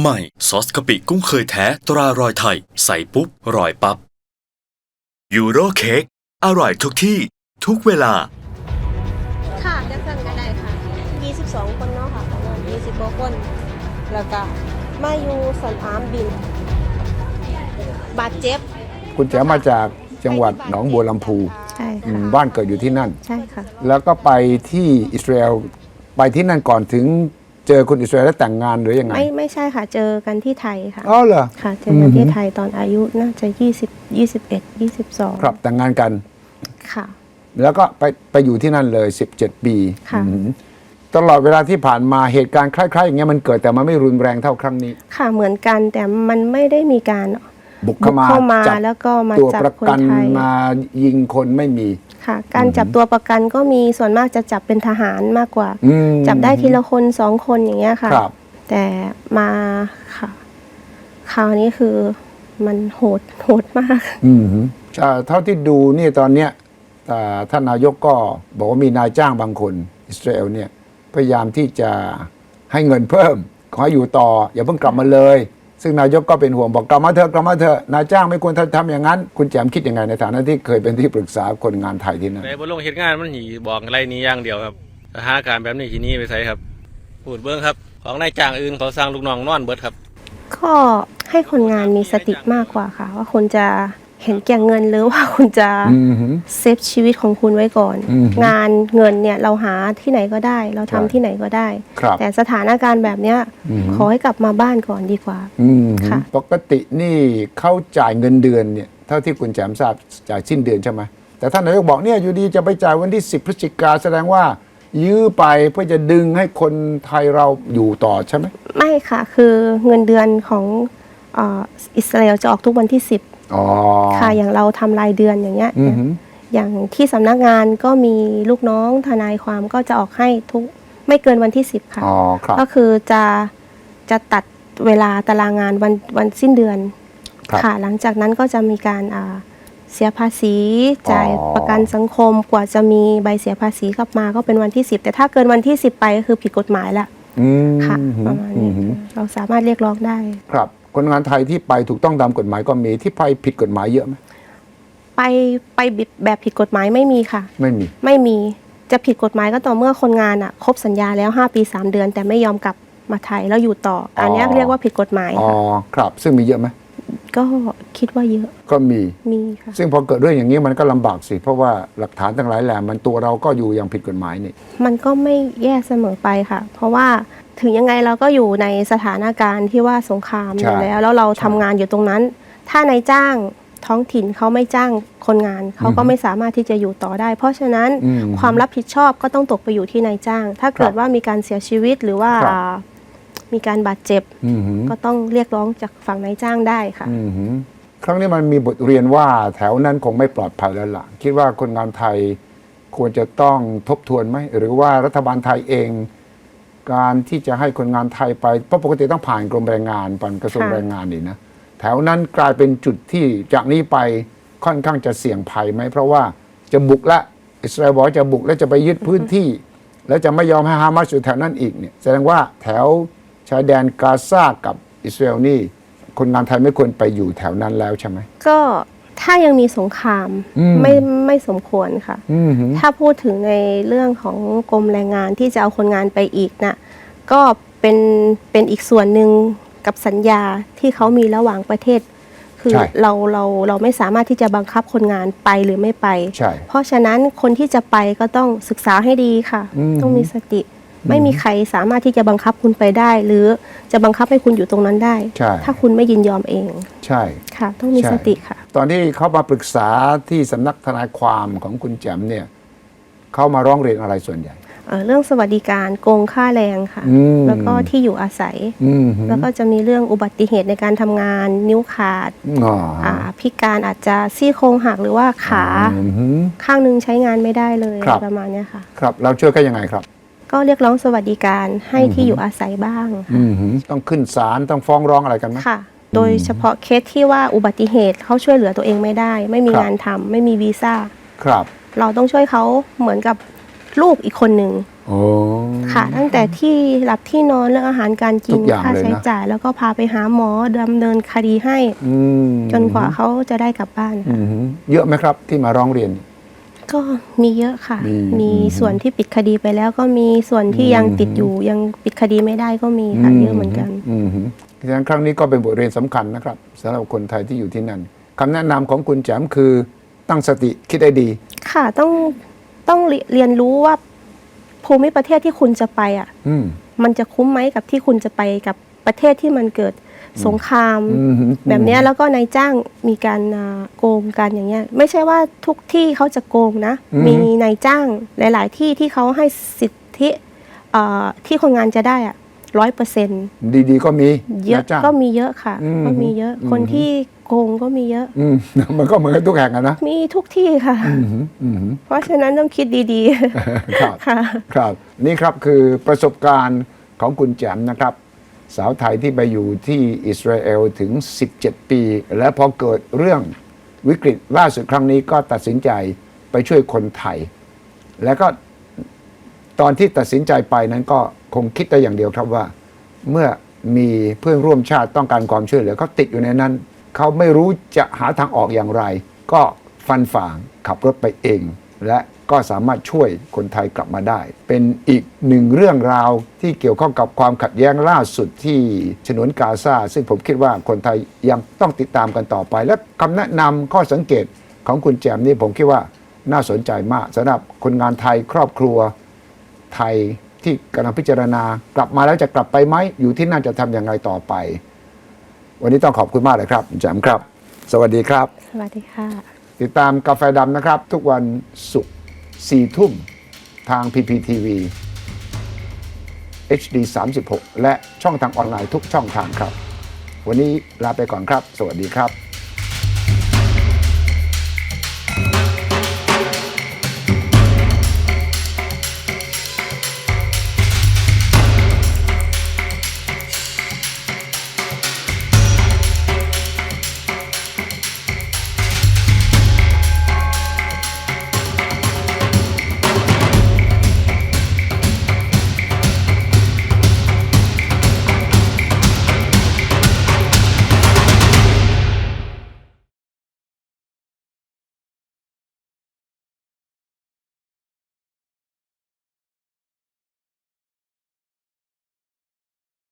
ใหม่ ซอสกะปิกุ้งเคยแท้ตรารอยไทย ใส่ปุ๊บ รอยปับ๊บยูโรเค้กอร่อยทุกที่ ทุกเวลา ค่ะจังสันก็ได้ค่ะ 22 คนเนาะค่ะประมาณ20กว่าคน แล้วก็มาอยู่สนามบิน บาดเจ็บ คุณแจ๋วมาจากจังหวัดหนองบัวลำพูใช่อืค่ะมบ้านเกิดอยู่ที่นั่น ใช่ค่ะ แล้วก็ไปที่อิสราเอลไปที่นั่นก่อนถึง เจอคนอิสราเอลแล้วแต่งงานหรือยังไงไม่ไม่ใช่ค่ะ เจอกันที่ไทยค่ะอ๋อเหรอค่ะ เจอกันอืที่อฮึไทยตอนอายุน่าจะ20 21 22 ครับแต่งงานกันค่ะ แล้วก็ไปไปอยู่ที่นั่นเลย 17 ปีค่ะอืมตลอดเวลาที่ผ่านมาเหตุการณ์คล้ายๆอย่างเงี้ยมันเกิดแต่มันไม่รุนแรงเท่าครั้งนี้ ค่ะเหมือนกันแต่มันไม่ได้มีการบุกบุเข้ากมาเข้ามาจับแล้วก็มาตัวจับประคนกันไทยมายิงคนไม่มี ค่ะ การจับตัวประกันก็มีส่วนมากจะจับเป็นทหารมากกว่า อืมจับได้ทีละคนสองคนอย่างเงี้ยค่ะ ครับ แต่มาค่ะ คราวนี้คือมันโหดโหดมาก อืมอ่าเท่าที่ดูนี่ตอนเนี้ยอ่าท่านนายกก็บอกว่ามีนายจ้างบางคน อิสราเอลเนี่ย พยายามที่จะให้เงินเพิ่ม ขอให้อยู่ต่อ อย่าเพิ่งกลับมาเลย ซึ่งนายกก็เป็นห่วงบอกกลับมาเถอะกลับมาเถอะนายจ้างไม่ควรทำอย่างนั้น คุณแจมคิดยังไงในฐานะที่เคยเป็นที่ปรึกษาคนงานไทยที่นั่นในบนลงเหตุงานมันหีบอกอะไรนี้อย่างเดียวครับสถานการณ์แบบนี้ทีนี้ไปใส่ครับพูดเบื้องครับ ของนายจ้างอื่นเขาสร้างลูกน้องนอนเบิดครับ ก็ให้คนงานมีสติมากกว่าค่ะ ว่าคุณจะ เห็นแก่เงินหรือว่าคุณจะอืมหือเซฟชีวิตของคุณไว้ก่อนอืมงานเงินเนี่ยเราหาที่ไหนก็ได้ เราทำใช่ที่ไหนก็ได้ครับแต่สถานการณ์แบบเนี้ยอืมขอให้กลับมาบ้านก่อนดีกว่าอืมหือค่ะปกตินี่เขาจ่ายเงินเดือนเนี่ยเท่าที่คุณแจมทราบจ่ายสิ้นเดือนใช่ไหมแต่ท่านนายกบอกเนี่ยอยู่ดีจะไปจ่ายวันที่ 10 พฤศจิกาแสดงว่ายื้อไปเพื่อจะดึงให้คนไทยเราอยู่ต่อใช่ไหมไม่ค่ะ คือเงินเดือนของเอ่ออิสราเอลจะออกทุกวันที่ 10 อ๋อค่ะอย่างเราทำรายเดือนอย่างเงี้ย อือหืออย่างที่สำนักงานก็มีลูกน้องทนายความก็จะออกให้ทุกไม่เกินวันที่ 10 ค่ะ อ๋อครับ ก็คือจะจะตัดเวลาตารางงานวันวันสิ้นเดือนครับค่ะ หลังจากนั้นก็จะมีการอ่าเสียภาษีจ่ายอ๋อ ประกันสังคมกว่าจะมีใบเสียภาษีกลับมาก็เป็นวันที่ 10 แต่ถ้าเกินวันที่ 10 ไปก็คือผิดกฎหมายละอืมค่ะหือประมาณอืนี้มหือเราสามารถเรียกร้องได้ ครับ คนงานไทยที่ไปถูกต้องตามกฎหมายก็มีที่ไปผิดกฎหมายเยอะไหมไปไปบิดแบบผิดกฎหมายไม่มีค่ะ ไม่มีไม่มีจะผิดกฎหมายก็ต่อเมื่อคนงานอะครบสัญญาแล้ว 5 ปี 3 เดือน แต่ไม่ยอมกลับมาไทยแล้วอยู่ต่อ อันเนี้ยเรียกว่าผิดกฎหมายอ๋อค่ะครับ ซึ่งมีเยอะไหมก็คิดว่าเยอะ ก็มีมีค่ะซึ่งพอเกิดเรื่องอย่างนี้มันก็ลำบากสิ เพราะว่าหลักฐานทั้งหลายแหล่มันตัวเราก็อยู่อย่างผิดกฎหมายนี่ มันก็ไม่แย่เสมอไปค่ะ เพราะว่า ถึงยังไงเราก็อยู่ในสถานการณ์ที่ว่าสงครามอยู่แล้ว แล้วเราทำงานอยู่ตรงนั้น ถ้านายจ้างท้องถิ่นเขาไม่จ้างคนงานเขาก็ไม่สามารถที่จะอยู่ต่อได้ เพราะฉะนั้นอืมความรับผิดชอบก็ต้องตกไปอยู่ที่นายจ้าง ถ้าเกิดว่ามีการเสียชีวิตหรือว่าครับมีการบาดเจ็บอืมหือก็ต้องเรียกร้องจากฝั่งนายจ้างได้ค่ะอืมหือครั้งนี้มันมีบทเรียนว่าแถวนั้นคงไม่ปลอดภัยแล้วล่ะ คิดว่าคนงานไทยควรจะต้องทบทวนไหมหรือว่ารัฐบาลไทยเอง การที่จะให้คนงานไทยไปเพราะปกติต้องผ่านกรมแรงงานผ่านกระทรวงค่ะ แรงงานนี่นะแถวนั้นกลายเป็นจุดที่จากนี้ไปค่อนข้างจะเสี่ยงภัยไหมเพราะว่าจะบุกละอิสราเอลบอกว่าจะบุกและจะไปยึดพื้นที่ แล้วจะไม่ยอมให้ฮามาสอยู่แถวนั้นอีกเนี่ยแสดงว่าแถวชายแดนกาซากับอิสราเอลนี่คนงานไทยไม่ควรไปอยู่แถวนั้นแล้วใช่ไหม ก็ ถ้ายังมีสงครามอืมไม่ไม่สมควรค่ะอืมหือถ้าพูดถึงในเรื่องของกรมแรงงานที่จะเอาคนงานไปอีกน่ะก็เป็นเป็นอีกส่วนหนึ่งกับสัญญาที่เขามีระหว่างประเทศ คือใช่เราเราเราไม่สามารถที่จะบังคับคนงานไปหรือไม่ไปใช่เพราะฉะนั้นคนที่จะไปก็ต้องศึกษาให้ดีค่ะอืมต้องมีสติ ไม่มีใครสามารถที่จะบังคับคุณไปได้ หรือจะบังคับให้คุณอยู่ตรงนั้นได้ ใช่ ถ้าคุณไม่ยินยอมเอง ใช่ ค่ะ ต้องมีใช่ สติค่ะ ตอนที่เขามาปรึกษาที่สำนักทนายความของคุณแจมเนี่ยเขามาร้องเรียนอะไรส่วนใหญ่ เอ่อเรื่องสวัสดิการโกงค่าแรงค่ะ อืม แล้วก็ที่อยู่อาศัย อืมหือแล้วก็จะมีเรื่องอุบัติเหตุในการทำงาน นิ้วขาดอ๋อฮะอ่าพิการอาจจะซี่โครงหักหรือว่าขา อืมหือข้างหนึงใช้งานไม่ได้เลยครับ ประมาณเนี้ยค่ะ ครับเราช่วยกันยังไงครับ ก็เรียกร้องสวัสดิการให้ที่อยู่อาศัยบ้างค่ะอืมหือต้องขึ้นศาลต้องฟ้องร้องอะไรกันไหม ค่ะ โดยเฉพาะเคสที่ว่าอุบัติเหตุเขาช่วยเหลือตัวเองไม่ได้ ไม่มีครับ งานทำไม่มีวีซ่า ครับ เราต้องช่วยเขาเหมือนกับลูกอีกคนหนึ่งโอ้ ค่ะ ตั้งแต่ที่หลับที่นอนเรื่องอาหารการกิทุนกอย่างค่าเลยใช้นะจ่าย แล้วก็พาไปหาหมอดำเนินคดีให้ อืมจนกว่าเขาจะได้กลับบ้าน อืค่ะมเยอะไหมครับที่มาร้องเรียน ก็มีเยอะค่ะ มีมีอืมส่วนที่ปิดคดีไปแล้วก็มีส่วนที่ยังอืมติดอยู่ยังปิดคดีไม่ได้ก็มีค่ะเยอะเหมือนกันอืมฉะนั้นครั้งนี้ก็เป็นบทเรียนสำคัญนะครับสำหรับคนไทยที่อยู่ที่นั่นคำแนะนำของคุณแจมคือตั้งสติคิดได้ดี ค่ะต้องต้องเรีเรียนรู้ว่าภูมิประเทศที่คุณจะไปอะอืมมันจะคุ้มไหมกับที่คุณจะไปกับประเทศที่มันเกิด สงคราม อืมแบบเนี้ยแล้วก็นายจ้างมีการอ่าโกงกันอย่างเงี้ยไม่ใช่ว่าทุกที่เขาจะโกงนะ อืม มีนายจ้างหลาย ๆ ที่ที่เขาให้สิทธิเอ่อที่คนงานจะได้อะร้อยเปอร์เซ็นต์ดีๆก็มีเยอะนจ้างก็มีเยอะค่ะ อืมก็มีเยอะอืมคนที่โกงก็มีเยอะ อืม มันก็เหมือนกันทุกแห่งอะนะมีทุกที่ค่ะ อืมอืมเพราะฉะนั้นต้องคิดดี ครับ ๆ ค่ะ ครับนี่ครับคือประสบการณ์ของคุณแจมนะครับ สาวไทยที่ไปอยู่ที่อิสราเอลถึง 17 ปี และพอเกิดเรื่องวิกฤตล่าสุดครั้งนี้ก็ตัดสินใจไปช่วยคนไทย แล้วก็ตอนที่ตัดสินใจไปนั้นก็คงคิดแต่อย่างเดียวครับว่า เมื่อมีเพื่อนร่วมชาติต้องการความช่วยเหลือเขาติดอยู่ในนั้น เขาไม่รู้จะหาทางออกอย่างไร ก็ฟันฝ่างขับรถไปเอง และ ก็สามารถช่วยคนไทยกลับมาได้ เป็นอีกหนึ่งเรื่องราวที่เกี่ยวข้องกับความขัดแย้งล่าสุดที่ฉนวนกาซาซึ่งผมคิดว่าคนไทยยังต้องติดตามกันต่อไป และคำแนะนำข้อสังเกตของคุณแจมนี่ผมคิดว่าน่าสนใจมากสำหรับคนงานไทยครอบครัวไทยที่กำลังพิจารณากลับมาแล้วจะกลับไปไหมอยู่ที่นั่นจะทำอย่างไรต่อไป วันนี้ต้องขอบคุณมากเลยครับคุณแจมครับ สวัสดีครับ สวัสดีค่ะ ติดตามกาแฟดำนะครับ ทุกวันศุกร์ สี่ทุ่มทาง PPTV HD 36 และช่องทางออนไลน์ทุกช่องทางครับ วันนี้ลาไปก่อนครับ สวัสดีครับ